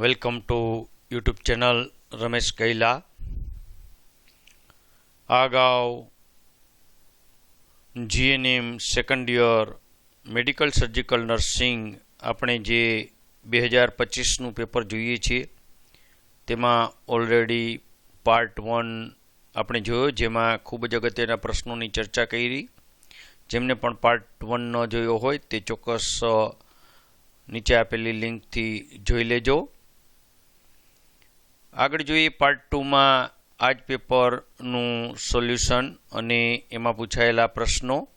Welcome to YouTube channel Ramesh Kaila અગાઉ GNM second year medical surgical nursing આપણે જે બે હજાર પચીસનું પેપર જોઈએ છીએ, તેમાં ઓલરેડી પાર્ટ વન આપણે જોયો, જેમાં ખૂબ જ અગત્યના પ્રશ્નોની ચર્ચા કરી. જેમને પણ પાર્ટ વન ન જોયો હોય, તે ચોક્કસ નીચે આપેલી લિંકથી જોઈ લેજો. આગળ જોઈએ પાર્ટ ટુમાં આ પેપરનું સોલ્યુશન અને એમાં પૂછાયેલા પ્રશ્નો.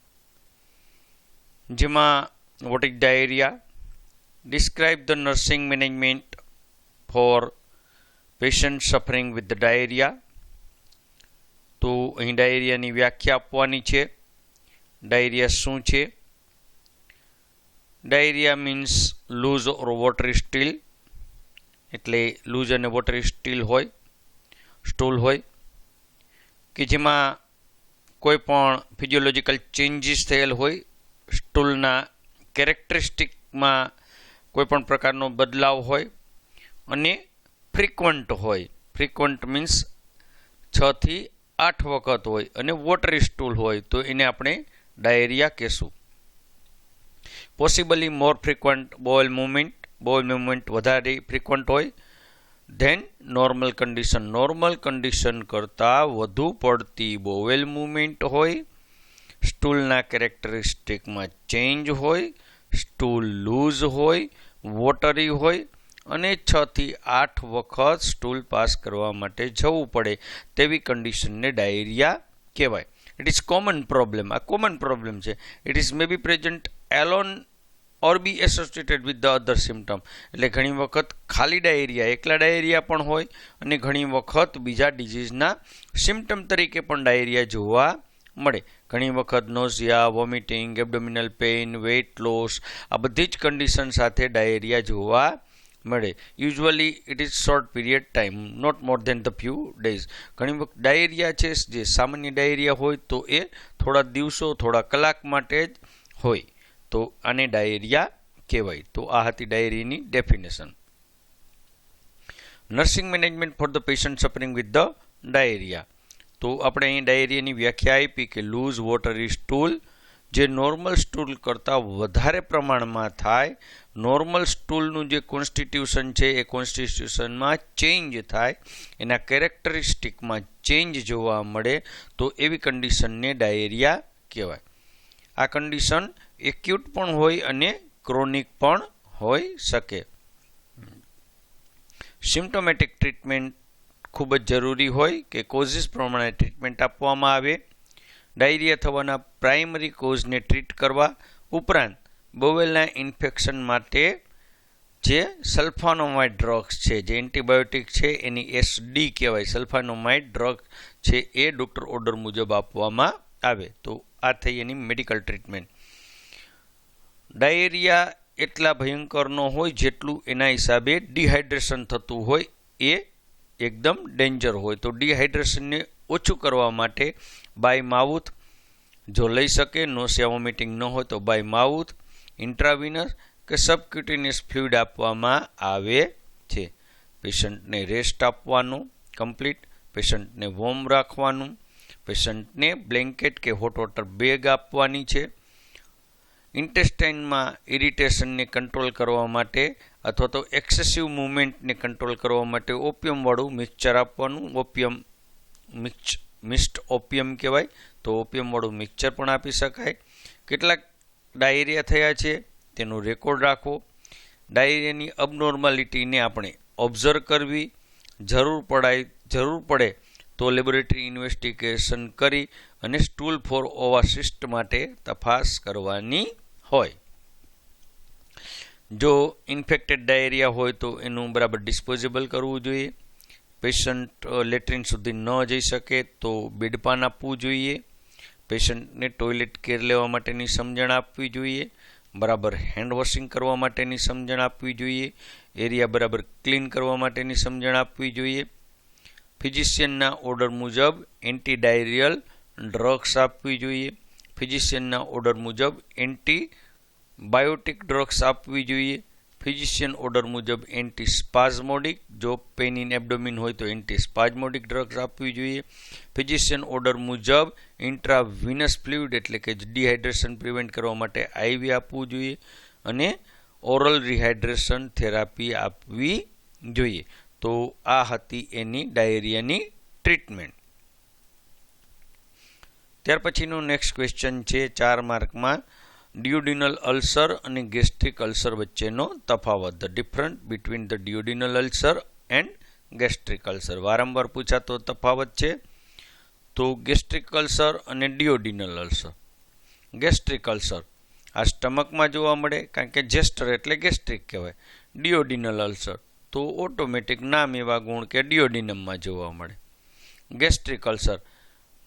જેમાં what is diarrhoea describe the nursing management for patient suffering with diarrhoea તો અહીં ડાયરિયાની વ્યાખ્યા આપવાની છે. ડાયરિયા શું છે? Diarrhoea means loose or watery stool એટલે લૂઝ અને વોટરી સ્ટીલ હોય, સ્ટૂલ હોય, કે જેમાં કોઈ પણ ફિઝિયોલોજીકલ ચેન્જીસ થયેલ હોય, સ્ટૂલના કેરેક્ટરિસ્ટિકમાં કોઈ પણ પ્રકારનો બદલાવ હોય અને ફ્રિકવન્ટ હોય. ફ્રિકવન્ટ મીન્સ છથી આઠ વખત હોય અને વોટરી સ્ટૂલ હોય, તો એને આપણે ડાયરિયા કહેશું. Possibly more frequent bowel movement bowel movement વધારે ફ્રિકવન્ટ હોય then normal condition normal condition કરતાં વધુ પડતી બોવેલ મૂવમેન્ટ હોય સ્ટૂલના કેરેક્ટરિસ્ટિકમાં ચેન્જ હોય સ્ટૂલ લૂઝ હોય વોટરી હોય, અને છથી આઠ વખત સ્ટૂલ પાસ કરવા માટે જવું પડે. તેવી કન્ડિશનને ડાયરિયા કહેવાય. ઇટ ઇઝ કોમન પ્રોબ્લેમ આ કોમન પ્રોબ્લેમ છે. It is may be present alone or be associated with the other symptom એટલે ઘણી વખત ખાલી ડાયરિયા એકલા ડાયરિયા પણ હોય અને ઘણી વખત બીજા ડિઝીઝના સિમ્ટમ તરીકે પણ ડાયરિયા જોવા મળે. ઘણી વખત nausea vomiting abdominal pain weight loss આ બધી જ કન્ડિશન સાથે ડાયરિયા જોવા મળે. Usually it is short period time not more than the few days ઘણી વખત ડાયરિયા છે, જે સામાન્ય ડાયરિયા હોય તો એ થોડા દિવસો, થોડા કલાક માટે જ હોય. તો આને ડાયરિયા કહેવાય. તો આ હતી ડાયરીની definition nursing management for the patient suffering with the diarrhoea તો આપણે અહીં ડાયરિયાની વ્યાખ્યા આપી કે લૂઝ વોટરી સ્ટૂલ જે નોર્મલ સ્ટૂલ કરતાં વધારે પ્રમાણમાં થાય નોર્મલ સ્ટૂલનું જે કોન્સ્ટિટ્યુશન છે એ કોન્સ્ટિટ્યુશનમાં ચેન્જ થાય, એના કેરેક્ટરિસ્ટિકમાં ચેન્જ જોવા મળે, તો એવી કન્ડિશનને ડાયરિયા કહેવાય. આ કન્ડિશન એક્યુટ પણ હોય અને ક્રોનિક પણ હોઈ શકે. સિમ્ટોમેટિક ટ્રીટમેન્ટ ખૂબ જ જરૂરી હોય કે કોઝિસ પ્રમાણે ટ્રીટમેન્ટ આપવામાં આવે. ડાયરિયા થવાના પ્રાઇમરી કોઝને ટ્રીટ કરવા ઉપરાંત બોવેલના ઇન્ફેક્શન માટે જે સલ્ફાનોમાઇડ ડ્રગ્સ છે, જે એન્ટીબાયોટિક છે, એની એસડી કહેવાય. સલ્ફાનોમાઇડ ડ્રગ છે એ ડૉક્ટર ઓર્ડર મુજબ આપવામાં આવે. તો આ થઈ એની મેડિકલ ટ્રીટમેન્ટ ડાયેરિયા એટલા ભયંકર ન હોય જેટલું એના હિસાબે ડિહાઇડ્રેશન થતું હોય એ એકદમ ડેન્જર હોય. તો ડિહાઇડ્રેશનને ઓછું કરવા માટે બાય માઉથ જો લઈ શકે નોસિયા વોમિટિંગ ન હોય તો બાય માઉથ ઇન્ટ્રાવિનસ કે સબક્યુટિનિયસ ફ્લુઇડ આપવામાં આવે છે. પેશન્ટને રેસ્ટ આપવાનું, કમ્પ્લીટ. પેશન્ટને વોર્મ રાખવાનું. પેશન્ટને બ્લેન્કેટ કે હોટ વોટર બેગ આપવાની છે. ઇન્ટેસ્ટાઇનમાં ઇરિટેશનને કંટ્રોલ કરવા માટે અથવા તો એક્સેસિવ મુવમેન્ટને કંટ્રોલ કરવા માટે ઓપિયમવાળું મિક્સચર આપવાનું ઓપિયમ મિક્સ મિસ્ટ ઓપિયમ કહેવાય. તો ઓપિયમવાળું મિક્સચર પણ આપી શકાય. કેટલાક ડાયરિયા થયા છે, તેનો રેકોર્ડ રાખવો ડાયરિયાની અબનોર્માલિટીને આપણે ઓબ્ઝર્વ કરવી. જરૂર પડાય, જરૂર પડે તો લેબોરેટરી ઇન્વેસ્ટિગેશન કરી અને સ્ટૂલ ફોર ઓવાસિસ્ટ માટે તપાસ કરવાની હોય. જો ઇન્ફેક્ટેડ ડાયરિયા હોય તો એનું બરાબર ડિસ્પોઝેબલ કરવું જોઈએ. પેશન્ટ લેટ્રિન સુધી ન જઈ શકે તો બેડપાન આપવું જોઈએ. પેશન્ટને ટોયલેટ કેર લેવા માટેની સમજણ આપવી જોઈએ. બરાબર હેન્ડ વોશિંગ કરવા માટેની સમજણ આપવી જોઈએ. એરિયા બરાબર ક્લીન કરવા માટેની સમજણ આપવી જોઈએ. ફિઝિશિયનના ઓર્ડર મુજબ એન્ટી ડાયરિયલ ડ્રગ્સ આપવી જોઈએ. ફિઝિશિયનના ઓર્ડર મુજબ એન્ટી બાયોટિક ડ્રગ્સ આપવી જોઈએ. ફિઝિશિયન ઓર્ડર મુજબ એન્ટીસ્પાઝમોડિક, જો પેન ઇન એબડોમિન હોય તો એન્ટીસ્પાઝમોડિક ડ્રગ્સ આપવી જોઈએ. ફિઝિશિયન ઓર્ડર મુજબ ઇન્ટ્રાવિનસ ફ્લુઇડ એટલે કે ડિહાઇડ્રેશન પ્રિવેન્ટ કરવા માટે આઈવી આપવું જોઈએ અને ઓરલ રિહાઇડ્રેશન થેરાપી આપવી જોઈએ. તો આ હતી એની ડાયરિયાની ટ્રીટમેન્ટ. ત્યાર પછીનું નેક્સ્ટ ક્વેશ્ચન છે ચાર માર્કમાં. ડ્યુડિનલ અલ્સર અને ગેસ્ટ્રિક અલ્સર વચ્ચેનો તફાવત. The different between the duodenal ulcer and gastric ulcer વારંવાર પૂછાતો તફાવત છે. તો ગેસ્ટ્રિક અલ્સર અને ડિયોડિનલ અલ્સર ગેસ્ટ્રિક અલ્સર આ સ્ટમકમાં જોવા મળે, કારણ કે જેસ્ટર એટલે ગેસ્ટ્રિક કહેવાય. ડિયોડિનલ અલ્સર તો ઓટોમેટિક નામ એવા ગુણ કે ડિયોડિનમમાં જોવા મળે. ગેસ્ટ્રિક અલ્સર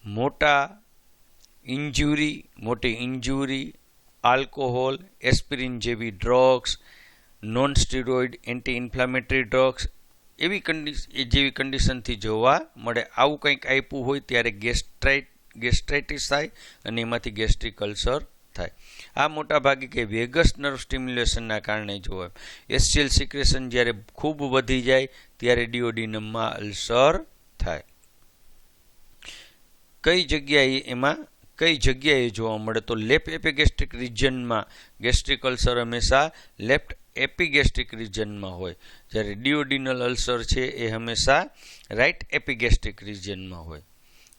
મોટા ઇન્જુરી, મોટી ઇન્જુરી, આલ્કોહોલ, એસ્પિરિન જેવી drugs non steroid anti inflammatory drugs એવી કન્ડિશન જેવી કન્ડિશનથી જોવા મળે. આવું કંઈક આપ્યું હોય ત્યારે ગેસ્ટ્રાઇટ ગેસ્ટ્રાઇટિસ થાય અને એમાંથી ગેસ્ટ્રિક અલ્સર થાય. આ મોટાભાગે કે વેગસ નર્વ સ્ટિમ્યુલેશનના કારણે જોવાય એસસીએલ સિક્રેશન જ્યારે ખૂબ વધી જાય ત્યારે ડિયોડિનમમાં અલ્સર થાય. કઈ જગ્યાએ એમાં કઈ જગ્યાએ જોવા મળે તો લેફ્ટ એપિગેસ્ટ્રિક રિજનમાં ગેસ્ટ્રિક અલ્સર હંમેશા લેફ્ટ એપિગેસ્ટ્રિક રિજનમાં હોય. જ્યારે ડિયોડિનલ અલ્સર છે એ હંમેશા રાઇટ એપિગેસ્ટ્રિક રિજનમાં હોય.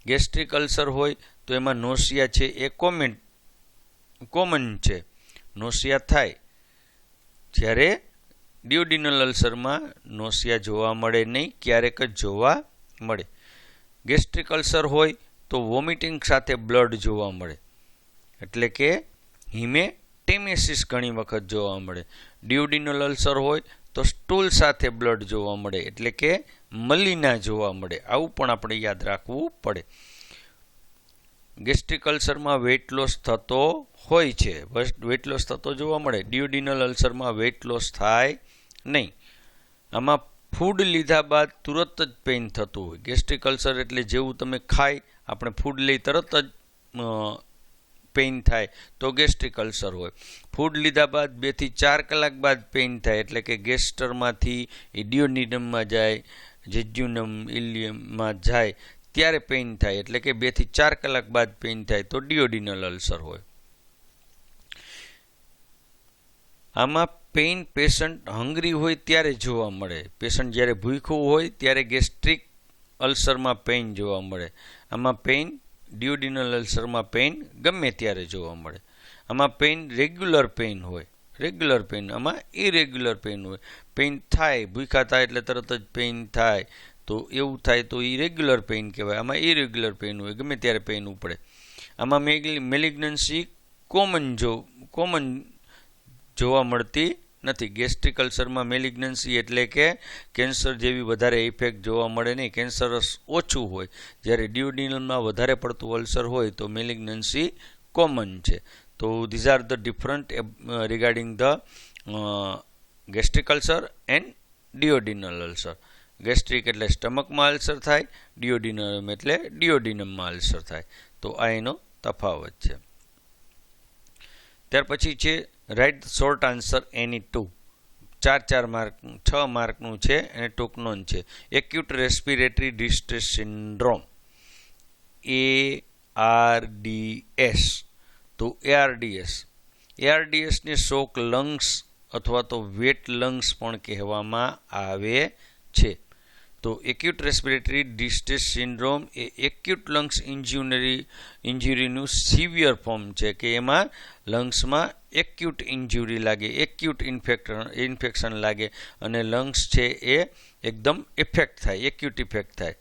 ગેસ્ટ્રિક અલ્સર હોય તો એમાં નોસિયા છે એ કોમન કોમન છે. નોસિયા થાય જ્યારે ડિયોડિનલ અલ્સરમાં નોસિયા જોવા મળે નહીં, ક્યારેક જ જોવા મળે. ગેસ્ટ્રિક અલ્સર હોય તો વોમિટિંગ સાથે બ્લડ જોવા મળે. એટલે કે હિમેટેમેસિસ ઘણી વખત જોવા મળે. ડ્યુડિનલ અલ્સર હોય તો સ્ટૂલ સાથે બ્લડ જોવા મળે. એટલે કે મલિના જોવા મળે. આવું પણ આપણે યાદ રાખવું પડે. ગેસ્ટ્રિક અલ્સરમાં વેઇટ લોસ થતો હોય છે. વેઇટ લોસ થતો જોવા મળે. ડ્યુડિનલ અલ્સરમાં વેઇટ લોસ થાય નહીં. આમાં ફૂડ લીધા બાદ તુરત જ પેઇન થતું હોય. ગેસ્ટ્રિક અલ્સર એટલે જેવું તમે ખાઈ આપણે ફૂડ લઈ તરત જ પેઇન થાય. તો ગેસ્ટ્રિક અલ્સર હોય. ફૂડ લીધા બાદ બેથી ચાર કલાક બાદ પેઇન થાય. એટલે કે ગેસ્ટરમાંથી ઇડિયોનિડમમાં જાય જેજ્યુનમ ઇલિયમમાં જાય, ત્યારે પેઇન થાય. એટલે કે બેથી ચાર કલાક બાદ પેઇન થાય. તો ડિયોડિનલ અલ્સર હોય. આમાં પેઇન પેશન્ટ હંગરી હોય ત્યારે જોવા મળે. પેશન્ટ જ્યારે ભૂખ્યું હોય, ત્યારે ગેસ્ટ્રિક અલ્સરમાં પેઇન જોવા મળે. આમાં પેઇન ડ્યુડિનલ અલ્સરમાં પેઇન ગમે ત્યારે જોવા મળે. આમાં પેઇન રેગ્યુલર પેઇન હોય. રેગ્યુલર પેઇન આમાં ઇરેગ્યુલર પેઇન હોય. પેઇન થાય ભૂખા થાય એટલે તરત જ પેઇન થાય. તો એવું થાય તો એ રેગ્યુલર પેઇન કહેવાય. આમાં ઇરેગ્યુલર પેઇન હોય, ગમે ત્યારે પેઇન ઉપડે. આમાં મેલિગ્નન્સી કોમન જો કોમન જોવા મળતી નથી. ગેસ્ટ્રિક અલ્સરમાં મેલિગ્નન્સી એટલે કે કેન્સર જેવી વધારે ઇફેક્ટ જોવા મળે નહીં. કેન્સર ઓછું હોય. જ્યારે ડ્યુડિનલમાં વધારે પડતું અલ્સર હોય તો મેલિગ્નન્સી કોમન છે. તો these are the different regarding the gastric ulcer and duodenal ulcer gastric એટલે સ્ટમકમાં અલ્સર થાય ડિયોડિનમ એટલે ડિયોડિનમમાં અલ્સર થાય. તો આ એનો તફાવત છે. ત્યાર પછી છે write short answer any two ચાર ચાર માર્ક, છ માર્કનું છે અને ટૂંકનોન છે. Acute respiratory distress syndrome A R D S તો એઆરડીએસ એઆરડીએસને શોક લંગ્સ અથવા તો વેટ લંગ્સ પણ કહેવામાં આવે છે. તો એક્યુટ રેસ્પિરેટરી ડિસ્ટ્રેસ સિન્ડ્રોમ એ એક્યુટ લંગ્સ ઇન્જ્યુનરી ઇન્જ્યુરીનું સિવિયર ફોર્મ છે કે એમાં લંગ્સમાં એક્યુટ ઇન્જ્યુરી લાગે, એક્યુટ ઇન્ફેક્શન ઇન્ફેક્શન લાગે અને લંગ્સ છે એ એકદમ ઇફેક્ટ થાય, એક્યુટ ઇફેક્ટ થાય.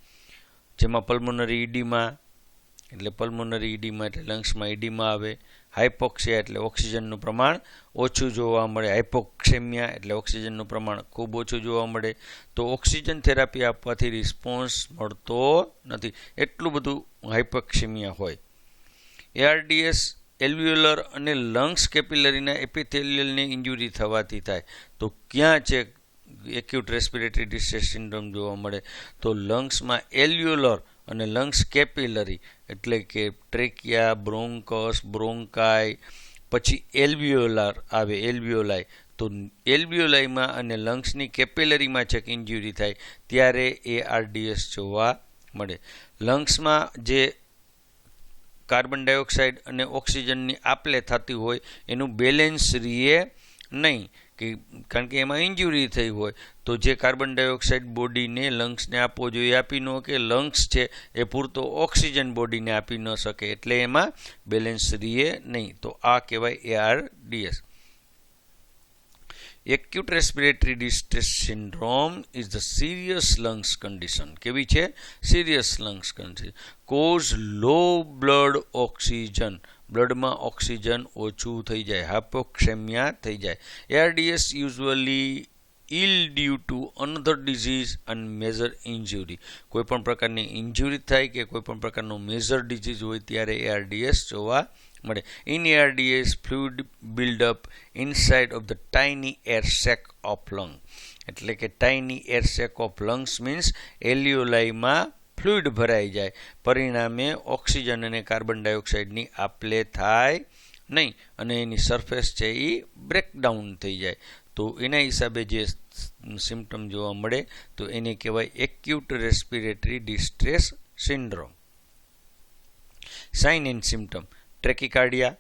જેમાં પલ્મોનરી ઈડીમાં, એટલે પલ્મોનરી ઈડીમાં એટલે લંગ્સમાં ઈડીમાં આવે હાઇપોક્સિયા એટલે ઓક્સિજનનું પ્રમાણ ઓછું જોવા મળે હાઇપોક્સેમિયા એટલે ઓક્સિજનનું પ્રમાણ ખૂબ ઓછું જોવા મળે, તો ઓક્સિજન થેરાપી આપવાથી રિસ્પોન્સ મળતો નથી. એટલું બધું હાઇપોક્સેમિયા હોય. એઆરડીએસ એલ્વ્યુલર અને લંગ્સ કેપિલરીના એપિથેલિયલની ઇન્જુરી થવાથી થાય. તો ક્યાં છે એક્યુટ રેસ્પિરેટરી ડિસ્ટ્રેસ સિન્ડ્રોમ જોવા મળે? તો લંગ્સમાં એલ્યુલર અને લંગ્સ કેપિલરી, એટલે કે ટ્રેકિયા, બ્રોન્કસ, બ્રોન્કાઈ, પછી એલ્વ્યુલર આવે, એલ્વિયોલાઈ. તો એલ્બ્યુલાઈમાં અને લંગ્સની કેપિલરીમાં છેક ઇન્જ્યુરી થાય, ત્યારે એ આરડીએસ જોવા મળે. લંગ્સમાં જે કાર્બન ડાયોક્સાઇડ અને ઓક્સિજનની આપલે થતી હોય એનું બેલેન્સ રીએ નહીં કે, કારણ કે એમાં ઇન્જ્યુરી થઈ હોય, તો જે કાર્બન ડાયોક્સાઇડ બોડીને લંગ્સને આપવો જોઈએ, આપી ન કે લંગ્સ છે એ પૂરતો ઓક્સિજન બોડીને આપી ન શકે, એટલે એમાં બેલેન્સ રીએ નહીં. તો આ કહેવાય ARDS acute respiratory distress syndrome is the serious lungs condition કેવી છે serious lungs condition cause low blood oxygen બ્લડમાં oxygen ઓછું થઈ જાય હાઇપોક્સેમિયા થઈ જાય ARDS usually ill due to another disease અને મેજર ઇન્જ્યુરી કોઈપણ પ્રકારની ઇન્જ્યુરી થાય કે કોઈપણ પ્રકારનો મેજર ડિઝીઝ હોય ત્યારે એઆરડીએસ જોવા મળે. In ARDS fluid buildup inside of the tiny air sac of lung એટલે કે tiny air sac of lungs means એલિયોલાઈમાં fluid ભરાઈ જાય. પરિણામે ઓક્સિજન અને કાર્બન ડાયોક્સાઇડની આપલે થાય નહીં. અને એની સરફેસ છે એ બ્રેકડાઉન થઈ જાય. તો એના હિસાબે જે સિમ્ટમ જોવા મળે, તો એને કહેવાય acute respiratory distress syndrome sign and symptom tachycardia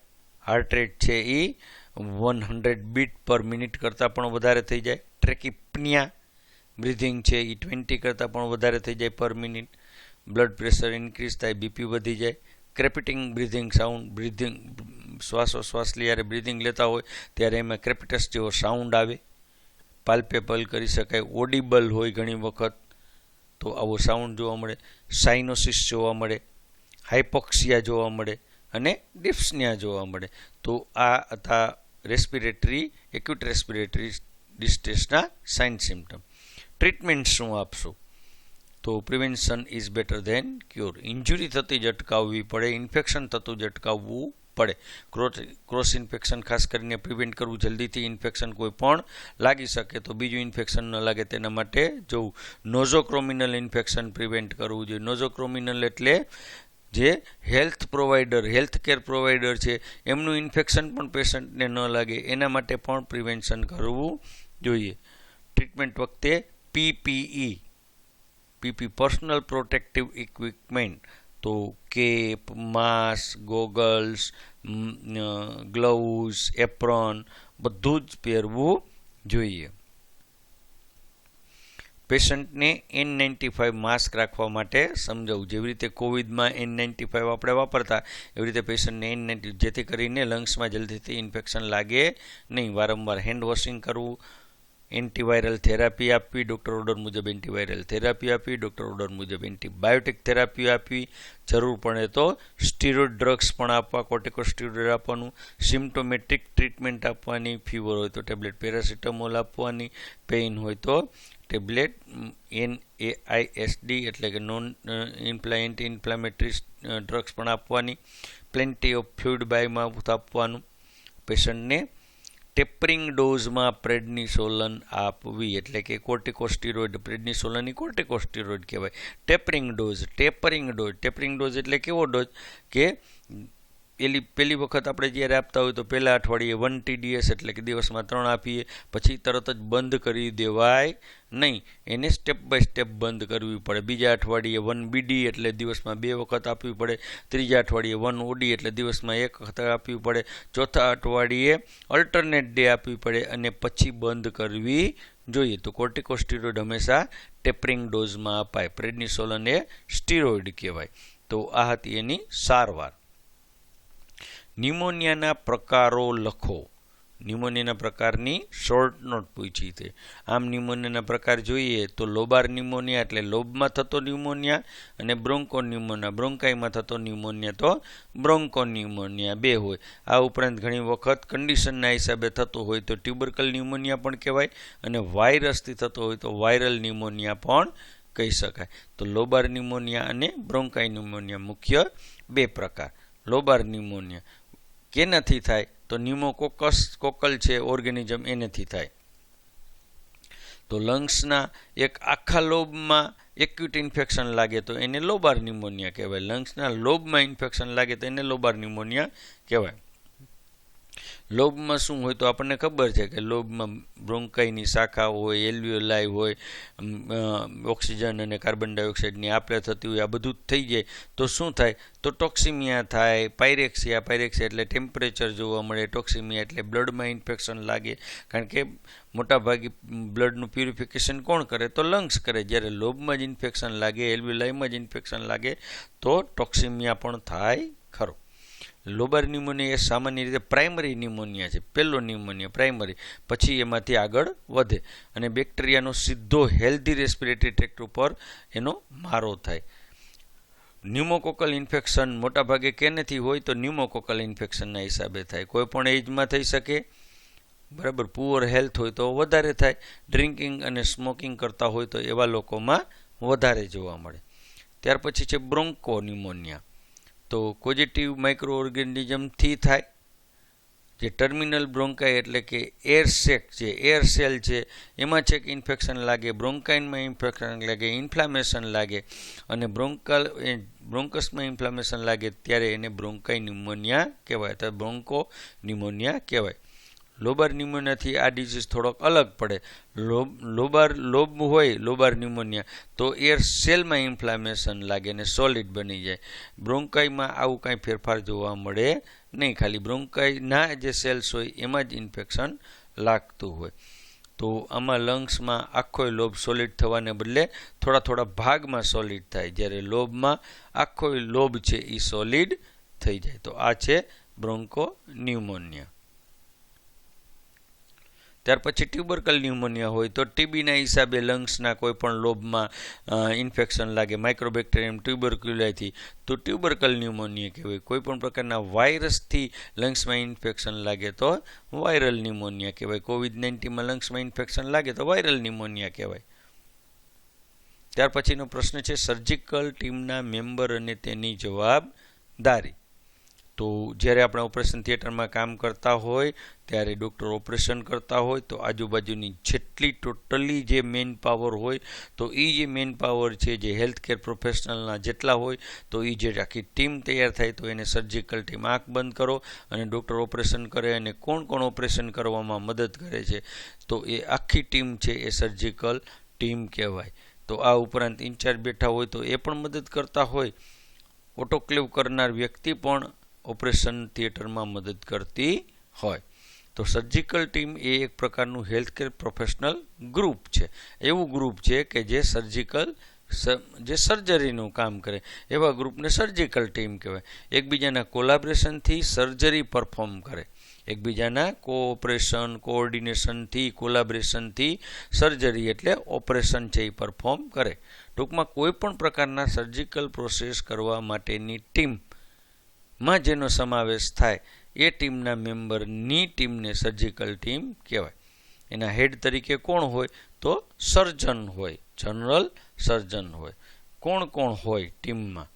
heart rate છે એ one hundred beat per minute કરતાં પણ વધારે થઈ જાય. ટ્રેકિપનિયા બ્રિધિંગ છે એ ટ્વેન્ટી કરતાં પણ વધારે થઈ જાય પર મિનિટ બ્લડ પ્રેશર ઇન્ક્રીઝ થાય બીપી વધી જાય. ક્રેપિટિંગ બ્રિધિંગ સાઉન્ડ બ્રિધિંગ શ્વાસોશ્વાસ જ્યારે બ્રિધિંગ લેતા હોય, ત્યારે એમાં ક્રેપિટસ જેવો સાઉન્ડ આવે. પાલ્પેબલ કરી શકાય ઓડિબલ હોય ઘણી વખત, તો આવો સાઉન્ડ જોવા મળે. સાઇનોસિસ જોવા મળે. હાઇપોક્સિયા જોવા મળે. અને ડિપ્સનિયા જોવા મળે. તો આ હતા રેસ્પિરેટરી એક્યુટ રેસ્પિરેટરી ડિસ્ટ્રેસના સાઇન સિમ્ટમ ટ્રીટમેન્ટ શું આપશો? તો prevention is better than cure injury થતી જ અટકાવવી પડે ઇન્ફેક્શન થતું જ અટકાવવું પડે ક્રોસ ઇન્ફેક્શન ખાસ કરીને પ્રિવેન્ટ કરવું, જલ્દીથી ઇન્ફેક્શન કોઈ પણ લાગી શકે તો બીજું ઇન્ફેક્શન ન લાગે તેના માટે જોવું. નોઝોક્રોમિનલ ઇન્ફેક્શન પ્રિવેન્ટ કરવું જોઈએ. નોઝોક્રોમિનલ એટલે જે health provider health care provider છે, એમનું ઇન્ફેક્શન પણ પેશન્ટને ન લાગે, એના માટે પણ પ્રિવેન્શન કરવું જોઈએ. ટ્રીટમેન્ટ વખતે PPE PP personal protective equipment તો cap, mask goggles gloves apron બધું જ પહેરવું જોઈએ. પેશન્ટને એન નાઇન્ટી ફાઇવ માસ્ક રાખવા માટે સમજાવવું જેવી રીતે કોવિડમાં એન નાઇન્ટી ફાઇવ આપણે વાપરતા, એવી રીતે પેશન્ટને એન નાઇન્ટી જેથી કરીને લંગ્સમાં જલ્દીથી ઇન્ફેક્શન લાગે નહીં. વારંવાર હેન્ડ વોશિંગ કરવું, એન્ટીવાયરલ થેરાપી આપવી, ડૉક્ટર ઓર્ડર મુજબ એન્ટીવાયરલ થેરાપી આપવી, ડૉક્ટર ઓર્ડર મુજબ એન્ટીબાયોટિક થેરાપી આપવી. જરૂર પડે તો સ્ટીરોઇડ ડ્રગ્સ પણ આપવા, કોર્ટિકોસ્ટીરોઇડ આપવાનું સિમ્ટોમેટિક ટ્રીટમેન્ટ આપવાની, ફીવર હોય તો ટેબ્લેટ પેરાસિટામોલ આપવાની, પેઇન હોય તો tablet N A I S D એટલે કે નોન ઇન્ફ્લાયન્ટ ઇન્ફ્લામેટરી ડ્રગ્સ પણ આપવાની પ્લેન્ટી ઓફ ફ્લુઇડ બાયમાં આપવાનું. પેશન્ટને ટેપરિંગ ડોઝમાં પ્રેડનિસોલન આપવી, એટલે કે કોર્ટિકોસ્ટીરોઇડ પ્રેડનિસોલનની કોર્ટિકોસ્ટીરોઇડ કહેવાય. Tapering dose tapering dose tapering dose એટલે કેવો ડોઝ કે પેલી પહેલી વખત આપણે જ્યારે આપતા હોય તો પહેલા અઠવાડિયે વન ટીડીએસ એટલે કે દિવસમાં ત્રણ આપીએ, પછી તરત જ બંધ કરી દેવાય નહીં. એને સ્ટેપ બાય સ્ટેપ બંધ કરવી પડે. બીજા અઠવાડિયે વન બીડી એટલે દિવસમાં બે વખત આપવી પડે. ત્રીજા અઠવાડિયે વન ઓડી એટલે દિવસમાં એક વખત આપવી પડે. ચોથા અઠવાડિયે અલ્ટરનેટ ડે આપવી પડે અને પછી બંધ કરવી જોઈએ. તો કોર્ટિકોસ્ટીરોઇડ હંમેશા ટેપરિંગ ડોઝમાં અપાય. પ્રેડનિસોલન એ સ્ટીરોઇડ કહેવાય. તો આ હતી એની સારવાર. ન્યુમોનિયાના પ્રકારો લખો. ન્યુમોનિયાના પ્રકારની શોર્ટ નોટ પૂછી છે. આમ ન્યુમોનિયાના પ્રકાર જોઈએ તો લોબાર ન્યુમોનિયા એટલે લોબમાં થતો ન્યુમોનિયા અને બ્રોન્કો ન્યુમોનિયા બ્રોન્કાઈમાં થતો ન્યુમોનિયા તો બ્રોન્કો ન્યુમોનિયા બે હોય. આ ઉપરાંત ઘણી વખત કન્ડિશનના હિસાબે થતો હોય તો ટ્યુબરકલ ન્યુમોનિયા પણ કહેવાય અને વાયરસથી થતો હોય તો વાયરલ ન્યુમોનિયા પણ કહી શકાય. તો લોબાર ન્યુમોનિયા અને બ્રોન્કાઈ ન્યુમોનિયા મુખ્ય બે પ્રકાર. લોબાર ન્યુમોનિયા કેનાથી થાય, તો ન્યુમોકોકસ કોકલ છે ઓર્ગેનિઝમ એનાથી થાય. તો લંગ્સના એક આખા લોબમાં એક્યુટ ઇન્ફેક્શન લાગે તો એને લોબાર ન્યુમોનિયા કહેવાય. લંગ્સના લોબમાં ઇન્ફેક્શન લાગે તો એને લોબાર ન્યુમોનિયા કહેવાય. લોબમાં શું હોય તો આપણને ખબર છે કે લોબમાં બ્રોન્કાઈની શાખા હોય એલ્વિયોલાઈ હોય ઓક્સિજન અને કાર્બન ડાયોક્સાઇડની આપલે થતી હોય, આ બધું થઈ જાય. તો શું થાય? તો ટોક્સિમિયા થાય, પાયરેક્સિયા પાયરેક્સિયા એટલે ટેમ્પરેચર જોવા મળે, ટોક્સિમિયા એટલે બ્લડમાં ઇન્ફેક્શન લાગે. કારણ કે મોટાભાગે બ્લડનું પ્યુરિફિકેશન કોણ કરે? તો લંગ્સ કરે. જ્યારે લોબમાં જ ઇન્ફેક્શન લાગે એલ્વ્યુલાઈમાં જ ઇન્ફેક્શન લાગે, તો ટોક્સિમિયા પણ થાય ખરો. લોબર ન્યુમોનિયા એ સામાન્ય રીતે પ્રાઇમરી ન્યુમોનિયા છે પહેલો ન્યુમોનિયા પ્રાઇમરી. પછી એમાંથી આગળ વધે અને બેક્ટેરિયાનો સીધો હેલ્ધી રેસ્પિરેટરી ટ્રેક્ટ ઉપર એનો મારો થાય. ન્યુમોકોકલ ઇન્ફેક્શન મોટાભાગે કેનેથી હોય તો ન્યુમોકોકલ ઇન્ફેક્શનના હિસાબે થાય. કોઈ પણ એજમાં થઈ શકે, બરાબર? પુઅર હેલ્થ હોય તો વધારે થાય. ડ્રિંકિંગ અને સ્મોકિંગ કરતા હોય તો એવા લોકોમાં વધારે જોવા મળે. ત્યાર પછી છે બ્રોન્કો ન્યુમોનિયા તો પોઝિટિવ માઇક્રો ઓર્ગેનિઝમથી થાય. જે ટર્મિનલ બ્રોન્કાઈ એટલે કે એર સેક છે એર સેલ છે, એમાં છેક ઇન્ફેક્શન લાગે, બ્રોન્કાઇનમાં ઇન્ફેક્શન લાગે, ઇન્ફ્લામેશન લાગે અને બ્રોન્કલ બ્રોન્કસમાં ઇન્ફ્લામેશન લાગે ત્યારે એને બ્રોન્કાઈ ન્યુમોનિયા કહેવાય તો બ્રોન્કો ન્યુમોનિયા કહેવાય. લોબાર ન્યુમોનિયાથી આ ડિઝીઝ થોડોક અલગ પડે. લોબ, લોબાર, લોબ હોય, લોબાર ન્યુમોનિયા, તો એર સેલમાં ઇન્ફ્લામેશન લાગે અને સોલિડ બની જાય. બ્રોન્કાઈમાં આવું કાંઈ ફેરફાર જોવા મળે નહીં. ખાલી બ્રોન્કાઈના જે સેલ્સ હોય એમાં જ ઇન્ફેક્શન લાગતું હોય. તો આમાં લંગ્સમાં આખો લોબ સોલિડ થવાને બદલે થોડા થોડા ભાગમાં સોલિડ થાય. જ્યારે લોબમાં આખો લોબ છે એ સોલિડ થઈ જાય. તો આ છે બ્રોન્કો ન્યુમોનિયા ત્યાર પછી ટ્યુબરકલ ન્યુમોનિયા હોય તો ટીબીના હિસાબે લંગ્સના કોઈ પણ લોબમાં ઇન્ફેક્શન લાગે માઇક્રોબેક્ટેરિયમ ટ્યુબરક્યુલાથી તો ટ્યુબરકલ ન્યુમોનિયા કહેવાય. કોઈ પણ પ્રકારના વાયરસથી લંગ્સમાં ઇન્ફેક્શન લાગે તો વાયરલ ન્યુમોનિયા કહેવાય. કોવિડ નાઇન્ટીનમાં લંગ્સમાં ઇન્ફેક્શન લાગે તો વાયરલ ન્યુમોનિયા કહેવાય. ત્યાર પછીનો પ્રશ્ન છે સર્જિકલ ટીમના મેમ્બર અને તેની જવાબદારી. તો જ્યારે આપણે ઓપરેશન થિયેટરમાં કામ કરતા હોય, ત્યારે ડૉક્ટર ઓપરેશન કરતા હોય, તો આજુબાજુની જેટલી ટોટલી જે મેન પાવર હોય, તો એ જે મેન પાવર છે, જે હેલ્થ કેર પ્રોફેશનલના જેટલા હોય, તો એ જે આખી ટીમ તૈયાર થાય, તો એને સર્જિકલ ટીમ આંખ બંધ કરો અને ડૉક્ટર ઓપરેશન કરે અને કોણ કોણ ઓપરેશન કરવામાં મદદ કરે છે. તો એ આખી ટીમ છે, એ સર્જિકલ ટીમ કહેવાય. તો આ ઉપરાંત ઇન્ચાર્જ બેઠા હોય, તો એ પણ મદદ કરતા હોય. ઓટોક્લેવ કરનાર વ્યક્તિ પણ ઓપરેશન થિયેટરમાં મદદ કરતી હોય. તો સર્જિકલ ટીમ એ એક પ્રકારનું હેલ્થકેર પ્રોફેશનલ ગ્રુપ છે. એવું ગ્રુપ છે કે જે સર્જિકલ જે સર્જરીનું કામ કરે. એવા ગ્રુપને સર્જિકલ ટીમ કહેવાય. એકબીજાના કોલાબરેશનથી સર્જરી પરફોર્મ કરે. એકબીજાના કોઓપરેશન કોઓર્ડિનેશનથી કોલાબરેશનથી સર્જરી એટલે ઓપરેશન છે એ પરફોર્મ કરે. ટૂંકમાં કોઈ પણ પ્રકારના સર્જિકલ પ્રોસેસ કરવા માટેની ટીમ માં જેનો સમાવેશ થાય એ ટીમના મેમ્બરની ટીમને સર્જિકલ ટીમ કહેવાય. એના હેડ તરીકે કોણ હોય તો સર્જન હોય જનરલ સર્જન હોય. કોણ કોણ હોય ટીમમાં?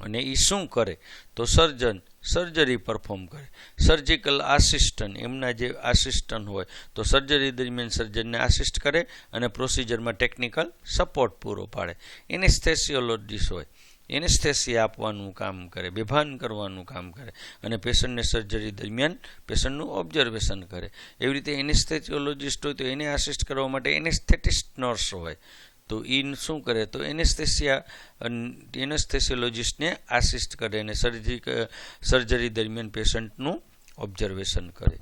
અને એ શું કરે? તો સર્જન સર્જરી પરફોર્મ કરે. સર્જિકલ આસિસ્ટન્ટ એમના જે આસિસ્ટન્ટ હોય, તો સર્જરી દરમિયાન સર્જનને આસિસ્ટ કરે અને પ્રોસિજરમાં ટેકનિકલ સપોર્ટ પૂરો પાડે. એનેસ્થેસિયોલોજીસ્ટ હોય. એનેસ્થેસિયા આપવાનું કામ કરે, બેભાન કરવાનું કામ કરે અને પેશન્ટને સર્જરી દરમિયાન પેશન્ટનું ઓબ્ઝર્વેશન કરે. એવી રીતે એનેસ્થેસિયોલોજીસ્ટ હોય તો એને આસિસ્ટ કરવા માટે એનેસ્થેટિસ્ટ નર્સ હોય. તો એ શું કરે? તો એનેસ્થેસિયા એનેસ્થેસિયોલોજિસ્ટને આસિસ્ટ કરે અને સર્જરી સર્જરી દરમિયાન પેશન્ટનું ઓબ્ઝર્વેશન કરે.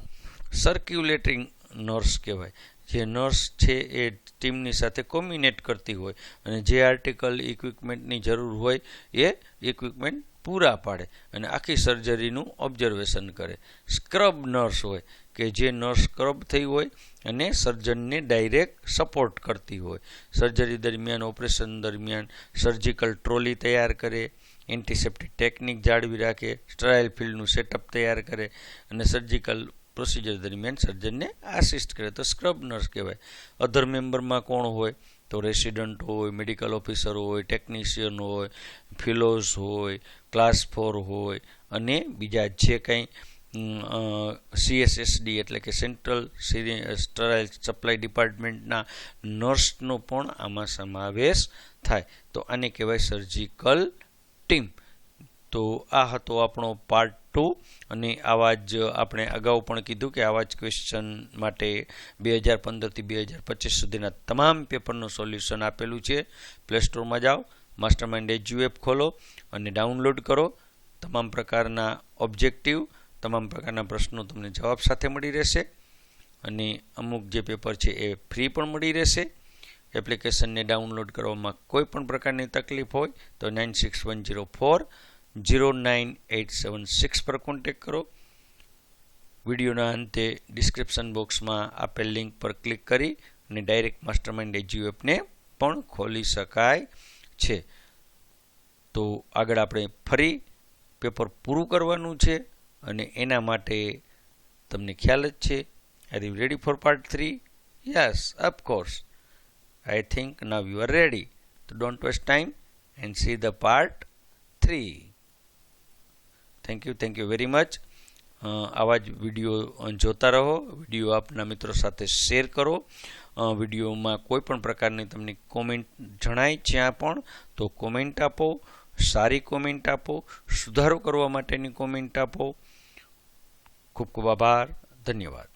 સર્ક્યુલેટિંગ નર્સ કહેવાય. જે નર્સ છે એ ટીમની સાથે કોમ્યુનેટ કરતી હોય અને જે આર્ટિકલ ઇક્વિપમેન્ટની જરૂર હોય એ ઇક્વિપમેન્ટ પૂરા પાડે અને આખી સર્જરીનું ઓબ્ઝર્વેશન કરે. સ્ક્રબ નર્સ હોય કે જે નર્સ સ્ક્રબ થઈ હોય અને સર્જનને ડાયરેક્ટ સપોર્ટ કરતી હોય. સર્જરી દરમિયાન ઓપરેશન દરમિયાન સર્જિકલ ટ્રોલી તૈયાર કરે એન્ટિસેપ્ટિક ટેકનિક જાળવી રાખે સ્ટરાઇલ ફિલ્ડનું સેટઅપ તૈયાર કરે અને સર્જિકલ પ્રોસિજર દરમિયાન સર્જનને આસિસ્ટ કરે. તો સ્ક્રબ નર્સ કહેવાય. અધર મેમ્બરમાં કોણ હોય? તો રેસિડન્ટ હોય મેડિકલ ઓફિસર હોય ટેકનિશિયન હોય ફિલોઝ હોય ક્લાસ ફોર હોય અને બીજા જે કંઈ સીએસએસડી એટલે કે સેન્ટ્રલ સ્ટરાઇલ સપ્લાય ડિપાર્ટમેન્ટના નર્સનો પણ આમાં સમાવેશ થાય. તો આને કહેવાય સર્જિકલ ટીમ તો આ હતો આપણો પાર્ટ ટુ અને આવા જ આપણે અગાઉ પણ કીધું કે આવા જ ક્વેશ્ચન માટે બે હજાર પંદરથી બે હજાર પચીસ સુધીના તમામ પેપરનું સોલ્યુશન આપેલું છે. પ્લે સ્ટોરમાં જાઓ માસ્ટર માઇન્ડ એજ્યુ એપ ખોલો અને ડાઉનલોડ કરો. તમામ પ્રકારના ઓબ્જેક્ટિવ તમામ પ્રકારના પ્રશ્નો તમને જવાબ સાથે મળી રહેશે. અને અમુક જે પેપર છે એ ફ્રી પણ મળી રહેશે. એપ્લિકેશનને ડાઉનલોડ કરવામાં કોઈ પણ પ્રકારની તકલીફ હોય તો nine six one zero four zero nine eight seven six પર કોન્ટેક કરો. વિડીયોના અંતે ડિસ્ક્રિપ્શન બોક્સમાં આપેલ લિંક પર ક્લિક કરી અને ડાયરેક્ટ માસ્ટર માઇન્ડ એજ્યુ એપને પણ ખોલી શકાય છે. તો આગળ આપણે ફરી પેપર પૂરું કરવાનું છે અને એના માટે તમને ખ્યાલ જ છે. Are you ready for part three yes of course I think now you are ready તો don't waste time and see the part 3. Thank you thank you very much આવા જ વીડિયો જોતા રહો. વીડિયો આપના મિત્રો સાથે શેર કરો. વિડીયોમાં કોઈ પણ પ્રકારની તમને કોમેન્ટ જણાય જ્યાં પણ, તો કોમેન્ટ આપો, સારી કોમેન્ટ આપો, સુધારો કરવા માટેની કોમેન્ટ આપો. ખૂબ ખૂબ આભાર. ધન્યવાદ.